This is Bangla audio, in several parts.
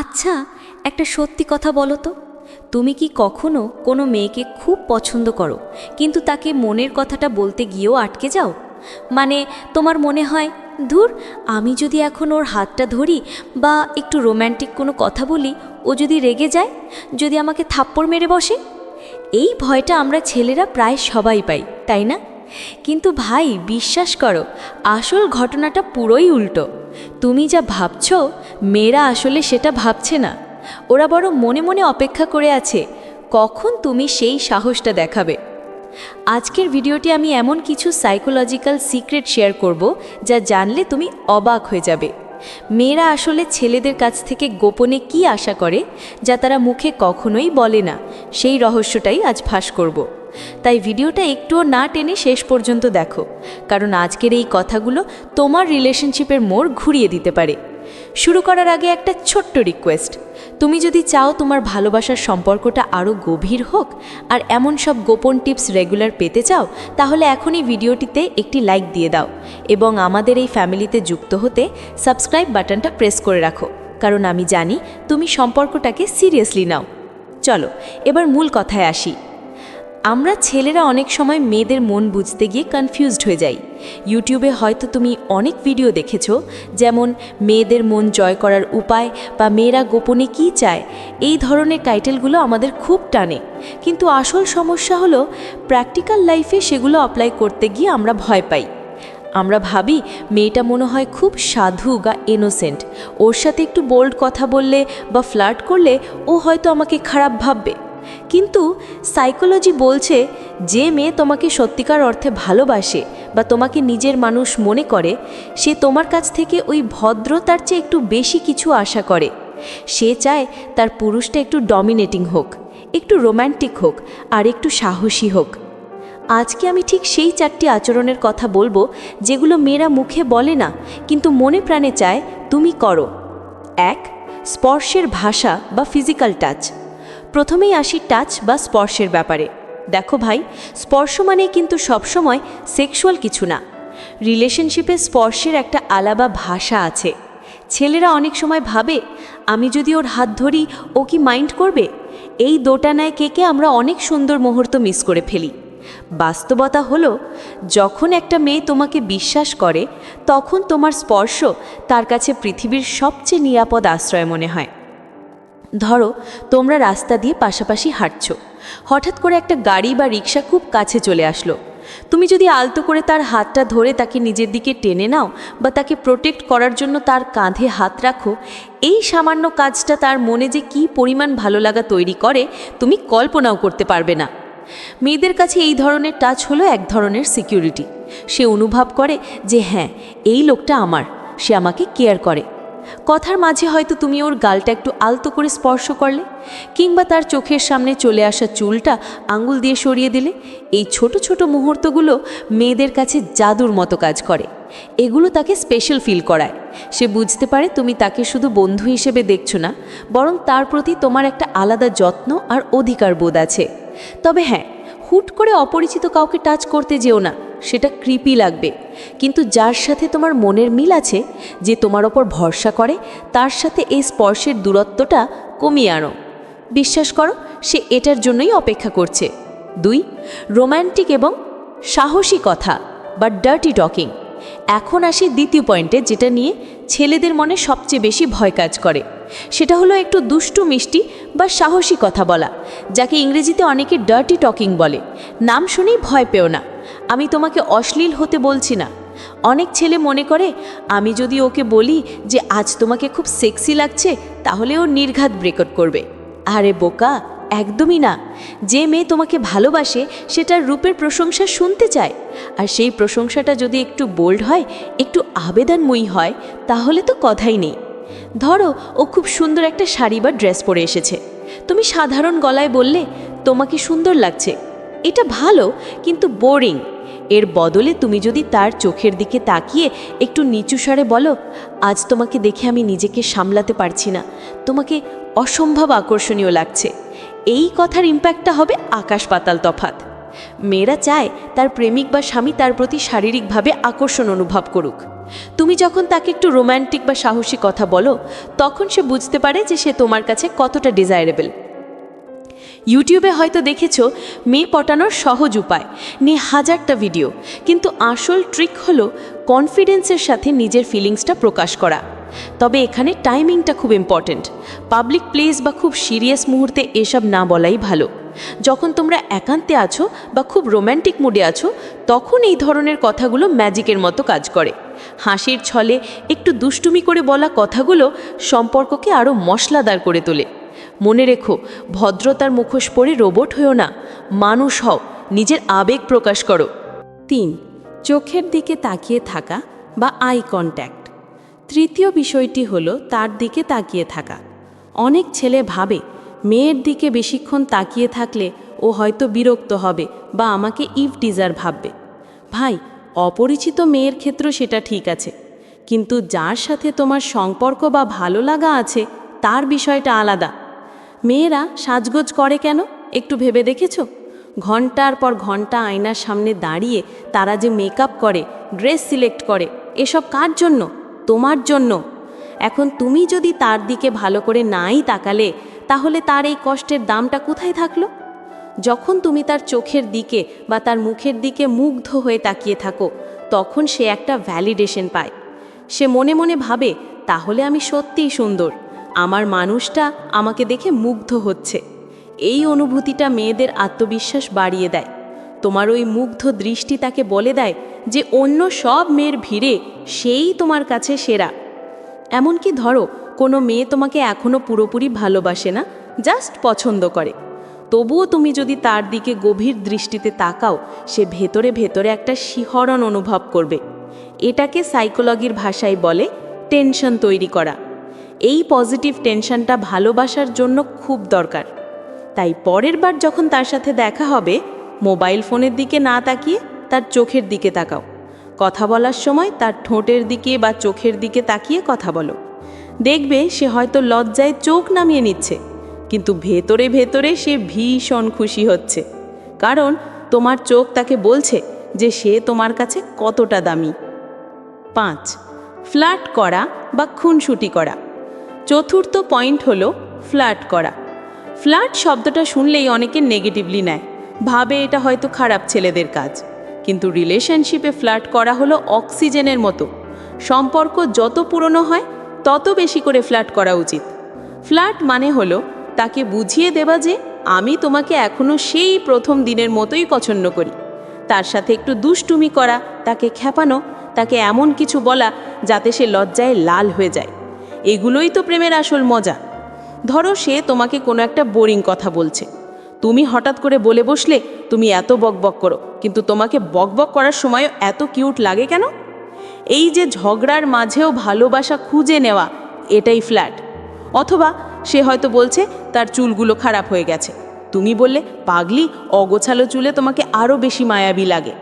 আচ্ছা একটা সত্যি কথা বলো তো। তুমি কি কখনো কোনো মেয়েকে খুব পছন্দ করো, কিন্তু তাকে মনের কথাটা বলতে গিয়েও আটকে যাও? মানে তোমার মনে হয়, ধুর, আমি যদি এখন ওর হাতটা ধরি বা একটু রোম্যান্টিক কোনো কথা বলি, ও যদি রেগে যায়, যদি আমাকে থাপ্পড় মেরে বসে? এই ভয়টা আমরা ছেলেরা প্রায় সবাই পাই, তাই না? কিন্তু ভাই, বিশ্বাস করো, আসল ঘটনাটা পুরোই উল্টো। তুমি যা ভাবছ, মেয়েরা আসলে সেটা ভাবছে না। ওরা বড় মনে মনে অপেক্ষা করে আছে, কখন তুমি সেই সাহসটা দেখাবে। আজকের ভিডিওটি আমি এমন কিছু সাইকোলজিক্যাল সিক্রেট শেয়ার করব, যা জানলে তুমি অবাক হয়ে যাবে। মেয়েরা আসলে ছেলেদের কাছ থেকে গোপনে কি আশা করে, যা তারা মুখে কখনোই বলে না, সেই রহস্যটাই আজ ফাঁস করব। তাই ভিডিওটা একটুও না টেনে শেষ পর্যন্ত দেখো, কারণ আজকের এই কথাগুলো তোমার রিলেশনশিপের মোড় ঘুরিয়ে দিতে পারে। শুরু করার আগে একটা ছোট্ট রিকোয়েস্ট, তুমি যদি চাও তোমার ভালোবাসার সম্পর্কটা আরও গভীর হোক আর এমন সব গোপন টিপস রেগুলার পেতে চাও, তাহলে এখনই ভিডিওটিতে একটি লাইক দিয়ে দাও এবং আমাদের এই ফ্যামিলিতে যুক্ত হতে সাবস্ক্রাইব বাটনটা প্রেস করে রাখো, কারণ আমি জানি তুমি সম্পর্কটাকে সিরিয়াসলি নাও। চলো, এবার মূল কথায় আসি। আমরা ছেলেরা অনেক সময় মেয়েদের মন বুঝতে গিয়ে কনফিউজড হয়ে যাই। ইউটিউবে হয়তো তুমি অনেক ভিডিও দেখেছ, যেমন মেয়েদের মন জয় করার উপায় বা মেয়েরা গোপনে কী চায়, এই ধরনের টাইটেলগুলো আমাদের খুব টানে। কিন্তু আসল সমস্যা হলো প্র্যাকটিক্যাল লাইফে সেগুলো অ্যাপ্লাই করতে গিয়ে আমরা ভয় পাই। আমরা ভাবি মেয়েটা মনে হয় খুব সাধু বা ইনোসেন্ট ওর সাথে একটু বোল্ড কথা বললে বা ফ্লার্ট করলে ও হয়তো আমাকে খারাপ ভাববে। কিন্তু সাইকোলজি বলছে যে মেয়ে তোমাকে সত্যিকার অর্থে ভালোবাসে বা তোমাকে নিজের মানুষ মনে করে, সে তোমার কাছ থেকে ওই ভদ্রতার চেয়ে একটু বেশি কিছু আশা করে। সে চায় তার পুরুষটা একটু ডমিনেটিং হোক, একটু রোম্যান্টিক হোক, আর একটু সাহসী হোক। আজকে আমি ঠিক সেই চারটি আচরণের কথা বলব যেগুলো মেয়েরা মুখে বলে না, কিন্তু মনে প্রাণে চায়, তুমি করো। এক, স্পর্শের ভাষা বা ফিজিক্যাল টাচ প্রথমেই আসি টাচ বা স্পর্শের ব্যাপারে। দেখো ভাই, স্পর্শ মানে কিন্তু সবসময় সেক্সুয়াল কিছু না। রিলেশনশিপে স্পর্শের একটা আলাদা ভাষা আছে। ছেলেরা অনেক সময় ভাবে, আমি যদি ওর হাত ধরি, ও কি মাইন্ড করবে? এই দোটানায় কেকে আমরা অনেক সুন্দর মুহূর্ত মিস করে ফেলি। বাস্তবতা হলো, যখন একটা মেয়ে তোমাকে বিশ্বাস করে, তখন তোমার স্পর্শ তার কাছে পৃথিবীর সবচেয়ে নিরাপদ আশ্রয় মনে হয়। ধরো, তোমরা রাস্তা দিয়ে পাশাপাশি হাঁটছ। হঠাৎ করে একটা গাড়ি বা রিক্সা খুব কাছে চলে আসলো। তুমি যদি আলতো করে তার হাতটা ধরে তাকে নিজের দিকে টেনে নাও বা তাকে প্রোটেক্ট করার জন্য তার কাঁধে হাত রাখো, এই সামান্য কাজটা তার মনে যে কি পরিমাণ ভালো লাগা তৈরি করে, তুমি কল্পনাও করতে পারবে না। মেয়েদের কাছে এই ধরনের টাচ হলো এক ধরনের সিকিউরিটি সে অনুভব করে যে হ্যাঁ এই লোকটা আমার, সে আমাকে কেয়ার করে। কথার মাঝে হয়তো তুমি ওর গালটা একটু আলতো করে স্পর্শ করলে, কিংবা তার চোখের সামনে চলে আসা চুলটা আঙ্গুল দিয়ে সরিয়ে দিলে, এই ছোট ছোট মুহূর্তগুলো মেয়েদের কাছে জাদুর মতো কাজ করে। এগুলো তাকে স্পেশাল ফিল করায়। সে বুঝতে পারে তুমি তাকে শুধু বন্ধু হিসেবে দেখছ না, বরং তার প্রতি তোমার একটা আলাদা যত্ন আর অধিকার বোধ আছে। তবে হ্যাঁ হুট করে অপরিচিত কাউকে টাচ করতে যেও না। সেটা কৃপি লাগবে। কিন্তু যার সাথে তোমার মনের মিল আছে, যে তোমার ওপর ভরসা করে, তার সাথে এই স্পর্শের দূরত্বটা কমিয়ে আনো। বিশ্বাস করো, সে এটার জন্যই অপেক্ষা করছে। দুই রোম্যান্টিক এবং সাহসী কথা বা ডার্টি টকিং এখন আসি দ্বিতীয় পয়েন্টে, যেটা নিয়ে ছেলেদের মনে সবচেয়ে বেশি ভয় কাজ করে। সেটা হলো একটু দুষ্টু, মিষ্টি বা সাহসী কথা বলা, যাকে ইংরেজিতে অনেকে ডার্টি টকিং বলে। নাম শুনেই ভয় পেও না। আমি তোমাকে অশ্লীল হতে বলছি না। অনেক ছেলে মনে করে, আমি যদি ওকে বলি যে আজ তোমাকে খুব সেক্সি লাগছে, তাহলে ও নির্ঘাত ব্রেকআউট করবে। আরে বোকা, একদমই না। যে মেয়ে তোমাকে ভালোবাসে, সেটার রূপের প্রশংসা শুনতে চায়। আর সেই প্রশংসাটা যদি একটু বোল্ড হয়, একটু আবেদনময়ী হয়, তাহলে তো কথাই নেই। ধরো, ও খুব সুন্দর একটা শাড়ি বা ড্রেস পরে এসেছে। তুমি সাধারণ গলায় বললে, তোমাকে সুন্দর লাগছে। এটা ভালো, কিন্তু বোরিং এর বদলে তুমি যদি তার চোখের দিকে তাকিয়ে একটু নিচু স্বরে বলো, আজ তোমাকে দেখে আমি নিজেকে সামলাতে পারছি না। তোমাকে অসম্ভব আকর্ষণীয় লাগছে। এই কথার ইম্প্যাক্টটা হবে আকাশ পাতাল তফাত। মেয়েরা চায় তার প্রেমিক বা স্বামী তার প্রতি শারীরিকভাবে আকর্ষণ অনুভব করুক। তুমি যখন তাকে একটু রোম্যান্টিক বা সাহসী কথা বলো, তখন সে বুঝতে পারে যে সে তোমার কাছে কতটা ডিজায়ারেবল ইউটিউবে হয়তো দেখেছ, মেয়ে পটানোর সহজ উপায়। নিয়ে হাজারটা ভিডিও। কিন্তু আসল ট্রিক হলো কনফিডেন্সের সাথে নিজের ফিলিংসটা প্রকাশ করা। তবে এখানে টাইমিংটা খুব ইম্পর্ট্যান্ট পাবলিক প্লেস বা খুব সিরিয়াস মুহূর্তে এসব না বলাই ভালো। যখন তোমরা একান্তে আছো বা খুব রোম্যান্টিক মুডে আছো, তখন এই ধরনের কথাগুলো ম্যাজিকের মতো কাজ করে। হাসির ছলে একটু দুষ্টুমি করে বলা কথাগুলো সম্পর্ককে আরও মশলাদার করে তোলে। মনে রেখো, ভদ্রতার মুখোশ পরে রোবট হয়েও না। মানুষ হও, নিজের আবেগ প্রকাশ করো। তিন, চোখের দিকে তাকিয়ে থাকা বা আই কন্ট্যাক্ট তৃতীয় বিষয়টি হলো তার দিকে তাকিয়ে থাকা। অনেক ছেলে ভাবে, মেয়ের দিকে বেশিক্ষণ তাকিয়ে থাকলে ও হয়তো বিরক্ত হবে বা আমাকে ইভ ডিজার ভাববে। ভাই, অপরিচিত মেয়ের ক্ষেত্র সেটা ঠিক আছে। কিন্তু যার সাথে তোমার সম্পর্ক বা ভালো লাগা আছে, তার বিষয়টা আলাদা। মেয়েরা সাজগোজ করে কেন? একটু ভেবে দেখেছ? ঘণ্টার পর ঘণ্টা আয়নার সামনে দাঁড়িয়ে তারা যে মেকআপ করে, ড্রেস সিলেক্ট করে, এসব কার জন্য? তোমার জন্য। এখন তুমি যদি তার দিকে ভালো করে নাই তাকালে, তাহলে তার এই কষ্টের দামটা কোথায় থাকল? যখন তুমি তার চোখের দিকে বা তার মুখের দিকে মুগ্ধ হয়ে তাকিয়ে থাকো, তখন সে একটা ভ্যালিডেশন পায়। সে মনে মনে ভাবে, তাহলে আমি সত্যিই সুন্দর। আমার মানুষটা আমাকে দেখে মুগ্ধ হচ্ছে। এই অনুভূতিটা মেয়েদের আত্মবিশ্বাস বাড়িয়ে দেয়। তোমার ওই মুগ্ধ দৃষ্টি তাকে বলে দেয় যে অন্য সব মেয়ের ভিড়ে সেই তোমার কাছে সেরা। এমনকি ধরো, কোনো মেয়ে তোমাকে এখনও পুরোপুরি ভালোবাসে না, জাস্ট পছন্দ করে। তবুও তুমি যদি তার দিকে গভীর দৃষ্টিতে তাকাও, সে ভেতরে ভেতরে একটা শিহরণ অনুভব করবে। এটাকে সাইকোলজির ভাষায় বলে টেনশন তৈরি করা। এই পজিটিভ টেনশনটা ভালোবাসার জন্য খুব দরকার। তাই পরের বার যখন তার সাথে দেখা হবে, মোবাইল ফোনের দিকে না তাকিয়ে তার চোখের দিকে তাকাও। কথা বলার সময় তার ঠোঁটের দিকে বা চোখের দিকে তাকিয়ে কথা বলো। দেখবে সে হয়তো লজ্জায় চোখ নামিয়ে নিচ্ছে, কিন্তু ভেতরে ভেতরে সে ভীষণ খুশি হচ্ছে। কারণ তোমার চোখ তাকে বলছে যে সে তোমার কাছে কতটা দামি। পাঁচ ফ্ল্যাট করা বা খুনসুটি করা। চতুর্থ পয়েন্ট হলো ফ্ল্যাট করা। ফ্ল্যাট শব্দটা শুনলেই অনেকে নেগেটিভলি নেয়। ভাবে এটা হয়তো খারাপ ছেলেদের কাজ। কিন্তু রিলেশনশিপে ফ্ল্যাট করা হলো অক্সিজেনের মতো। সম্পর্ক যত পুরনো হয়, তত বেশি করে ফ্ল্যাট করা উচিত। ফ্ল্যাট মানে হলো তাকে বুঝিয়ে দেওয়া যে আমি তোমাকে এখনও সেই প্রথম দিনের মতোই পছন্দ করি। তার সাথে একটু দুষ্টুমি করা, তাকে খ্যাপানো, তাকে এমন কিছু বলা যাতে সে লজ্জায় লাল হয়ে যায়। এগুলোই তো প্রেমের আসল মজা। ধরো সে তোমাকে কোনো একটা বোরিং কথা বলছে। তুমি হঠাৎ করে বলে বসলে, তুমি এত বকবক করো, কিন্তু তোমাকে বকবক করার সময়ও এত কিউট লাগে কেন? এই যে ঝগড়ার মাঝেও ভালোবাসা খুঁজে নেওয়া, এটাই ফ্ল্যাট অথবা সে হয়তো বলছে, তার চুলগুলো খারাপ হয়ে গেছে। তুমি বললে, পাগলি, অগোছালো চুলে তোমাকে আরও বেশি মায়াবী লাগে।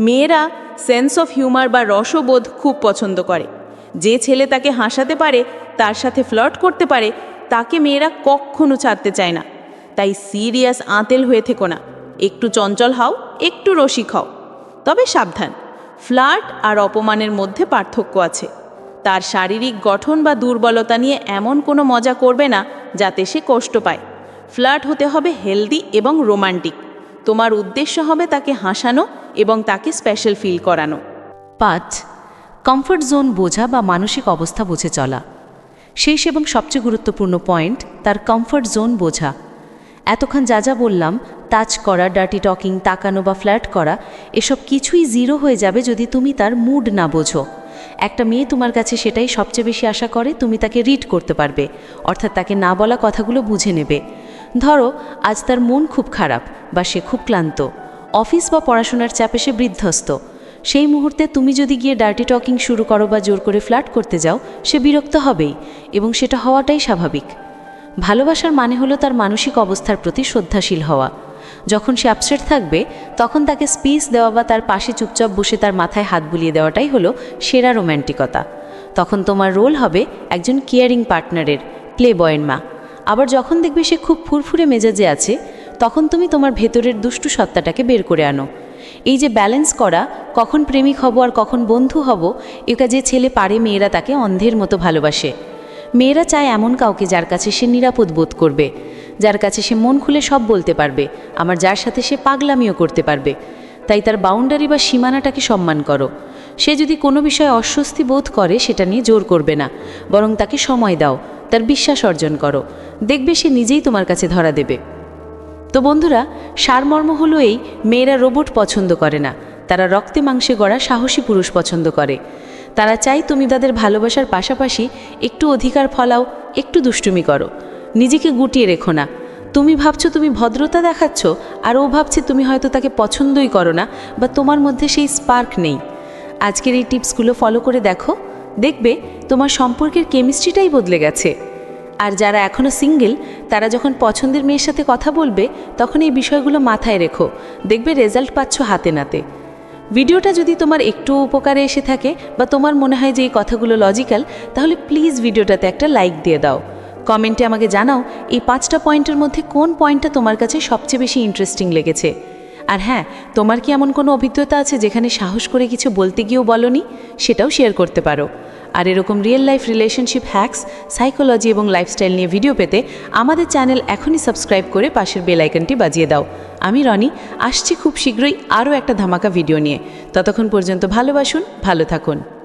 মেয়েরা সেন্স অফ হিউমার বা রসবোধ খুব পছন্দ করে। যে ছেলে তাকে হাসাতে পারে, তার সাথে ফ্লট করতে পারে, তাকে মেয়েরা কখনো ছাড়তে চায় না। তাই সিরিয়াস আঁতেল হয়ে থেকো না। একটু চঞ্চল হও, একটু রসিক হও। তবে সাবধান, ফ্লার্ট আর অপমানের মধ্যে পার্থক্য আছে। তার শারীরিক গঠন বা দুর্বলতা নিয়ে এমন কোনো মজা করবে না, যাতে সে কষ্ট পায়। ফ্লার্ট হতে হবে হেলদি এবং রোমান্টিক। তোমার উদ্দেশ্য হবে তাকে হাসানো এবং তাকে স্পেশাল ফিল করানো। পাঁচ কমফর্ট জোন বোঝা বা মানসিক অবস্থা বুঝে চলা। শেষ এবং সবচেয়ে গুরুত্বপূর্ণ পয়েন্ট তার কমফর্ট জোন বোঝা। এতক্ষণ যা যা বললাম টাচ করা ডার্টি টকিং তাকানো বা ফ্ল্যাট করা, এসব কিছুই জিরো হয়ে যাবে যদি তুমি তার মুড না বোঝো। একটা মেয়ে তোমার কাছে সেটাই সবচেয়ে বেশি আশা করে, তুমি তাকে রিড করতে পারবে, অর্থাৎ তাকে না বলা কথাগুলো বুঝে নেবে। ধরো, আজ তার মন খুব খারাপ বা সে খুব ক্লান্ত। অফিস বা পড়াশোনার চাপে সে বৃদ্ধস্ত সেই মুহূর্তে তুমি যদি গিয়ে ডার্টি টকিং শুরু করো বা জোর করে ফ্ল্যাট করতে যাও, সে বিরক্ত হবেই এবং সেটা হওয়াটাই স্বাভাবিক। ভালোবাসার মানে হলো তার মানসিক অবস্থার প্রতি শ্রদ্ধাশীল হওয়া। যখন সে আপসেট থাকবে, তখন তাকে স্পিচ দেওয়া বা তার পাশে চুপচাপ বসে তার মাথায় হাত বুলিয়ে দেওয়াটাই হলো সেরা রোম্যান্টিকতা তখন তোমার রোল হবে একজন কেয়ারিং পার্টনারের প্লে বয়ের মা। আবার যখন দেখবে সে খুব ফুরফুরে মেজাজে আছে, তখন তুমি তোমার ভেতরের দুষ্টু সত্তাটাকে বের করে আনো। এই যে ব্যালেন্স করা, কখন প্রেমিক হব আর কখন বন্ধু হব, এটা যে ছেলে পারে মেয়েরা তাকে অন্ধের মতো ভালোবাসে। মেয়েরা চায় এমন কাউকে যার কাছে সে নিরাপদ বোধ করবে, যার কাছে সে মন খুলে সব বলতে পারবে, আমার যার সাথে সে পাগলামিও করতে পারবে। তাই তার বাউন্ডারি বা সীমানাটাকে সম্মান করো। সে যদি কোনো বিষয়ে অস্বস্তি বোধ করে, সেটা নিয়ে জোর করবে না, বরং তাকে সময় দাও, তার বিশ্বাস অর্জন করো। দেখবে সে নিজেই তোমার কাছে ধরা দেবে। তো বন্ধুরা, সারমর্ম হলো এই, মেয়েরা রোবট পছন্দ করে না। তারা রক্তে মাংসে গড়া সাহসী পুরুষ পছন্দ করে। তারা চাই তুমি তাদের ভালোবাসার পাশাপাশি একটু অধিকার ফলাও, একটু দুষ্টুমি করো। নিজেকে গুটিয়ে রেখো না। তুমি ভাবছ তুমি ভদ্রতা দেখাচ্ছ, আর ও ভাবছে তুমি হয়তো তাকে পছন্দই করো না, বা তোমার মধ্যে সেই স্পার্ক নেই। আজকের এই টিপসগুলো ফলো করে দেখো। দেখবে, তোমার সম্পর্কের কেমিস্ট্রিটাই বদলে গেছে। আর যারা এখনও সিঙ্গেল, তারা যখন পছন্দের মেয়ের সাথে কথা বলবে, তখন এই বিষয়গুলো মাথায় রেখো। দেখবে রেজাল্ট পাচ্ছ হাতে নাতে। ভিডিওটা যদি তোমার একটু উপকারে এসে থাকে বা তোমার মনে হয় যে এই কথাগুলো লজিক্যাল, তাহলে প্লিজ ভিডিওটাতে একটা লাইক দিয়ে দাও। কমেন্টে আমাকে জানাও, এই পাঁচটা পয়েন্টের মধ্যে কোন পয়েন্টটা তোমার কাছে সবচেয়ে বেশি ইন্টারেস্টিং লেগেছে। আর হ্যাঁ তোমার কি এমন কোনো অভিজ্ঞতা আছে যেখানে সাহস করে কিছু বলতে গিয়েও বলনি? সেটাও শেয়ার করতে পারো। আর এরকম real life relationship hacks psychology এবং লাইফস্টাইল নিয়ে ভিডিও পেতে আমাদের চ্যানেল এখনই সাবস্ক্রাইব করে পাশের বেল আইকনটি বাজিয়ে দাও। আমি রনি, আসছি খুব শীঘ্রই আরও একটা ধামাকা ভিডিও নিয়ে। ততক্ষণ পর্যন্ত ভালোবাসুন, ভালো থাকুন।